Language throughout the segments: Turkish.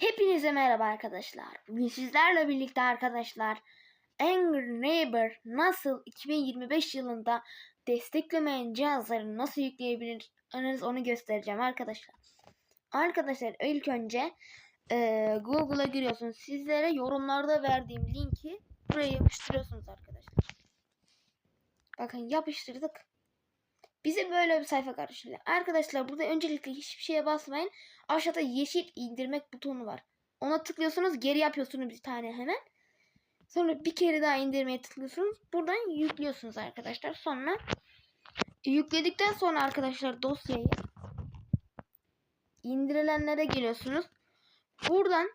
Hepinize merhaba arkadaşlar. Bugün sizlerle birlikte arkadaşlar Angry Neighbor nasıl 2025 yılında desteklemeyen cihazları nasıl yükleyebilirsiniz onu göstereceğim arkadaşlar. Arkadaşlar ilk önce eee, Google'a giriyorsunuz. Sizlere yorumlarda verdiğim linki buraya yapıştırıyorsunuz arkadaşlar. Bakın yapıştırdık. Bize böyle bir sayfa karşılıyor. Arkadaşlar burada öncelikle hiçbir şeye basmayın. Aşağıda yeşil indirmek butonu var. Ona tıklıyorsunuz. Geri yapıyorsunuz bir tane hemen. Sonra bir kere daha indirmeye tıklıyorsunuz. Buradan yüklüyorsunuz arkadaşlar. Sonra yükledikten sonra arkadaşlar dosyayı indirilenlere geliyorsunuz. Buradan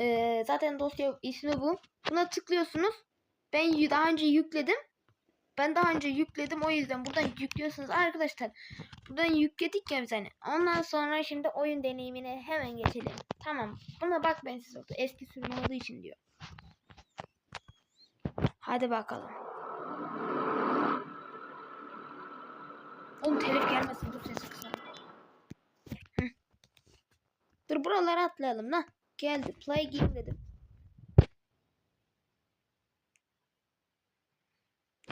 eee, zaten dosya ismi bu. Buna tıklıyorsunuz. Ben daha önce yükledim. Ben daha önce yükledim o yüzden buradan yüklüyorsunuz arkadaşlar. Buradan yükledik ya biz hani. Ondan sonra şimdi oyun deneyimine hemen geçelim. Tamam. Buna bak ben siz oldu. Eski sürüm olduğu için diyor. Hadi bakalım. Oğlum telif gelmesin dur sesi. Dur buralara atlayalım lan. Geldi. Play game dedim.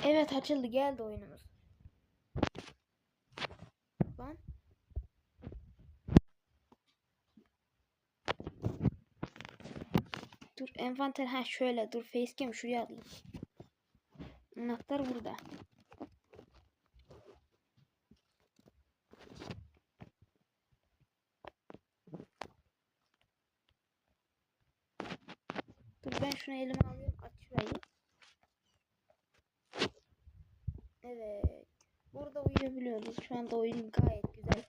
Evet açıldı geldi oyunumuz. Lan. Dur envanter ha şöyle dur facecam şuraya alayım. Anahtar burada. Dur ben şunu elime alayım aç Evet. Burada uyuyabiliyoruz. Şu anda oyun gayet güzel.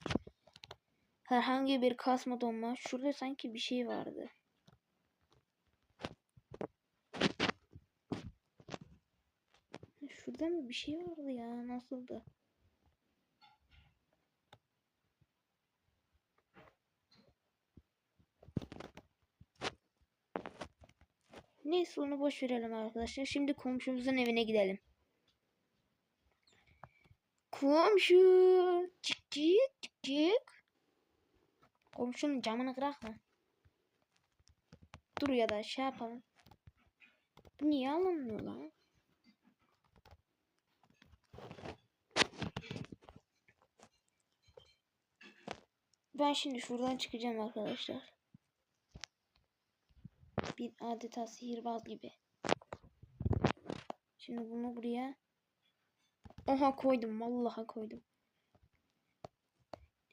Herhangi bir kasma donma. Şurada sanki bir şey vardı. Şurada mı bir şey vardı ya? Nasıldı? Neyse onu boş verelim arkadaşlar. Şimdi komşumuzun evine gidelim. Komşu. Çık çık çık. Komşunun camını kırak mı? Dur ya da şey yapalım. Bu niye alınmıyor lan? Ben şimdi şuradan çıkacağım arkadaşlar. Bir adeta sihirbaz gibi. Şimdi bunu buraya Oha koydum. Vallahi koydum.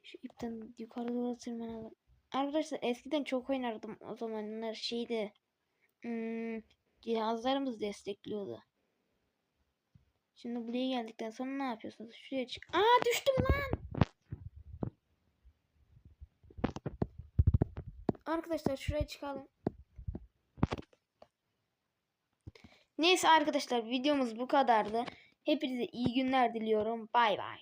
Şu ipten yukarı doğru tırmanalım. Arkadaşlar eskiden çok oynardım o zamanlar şeydi. Hmm, cihazlarımız destekliyordu. Şimdi buraya geldikten sonra ne yapıyorsunuz? Şuraya çık. Aa düştüm lan. Arkadaşlar şuraya çıkalım. Neyse arkadaşlar videomuz bu kadardı. Hepinize iyi günler diliyorum. Bay bay.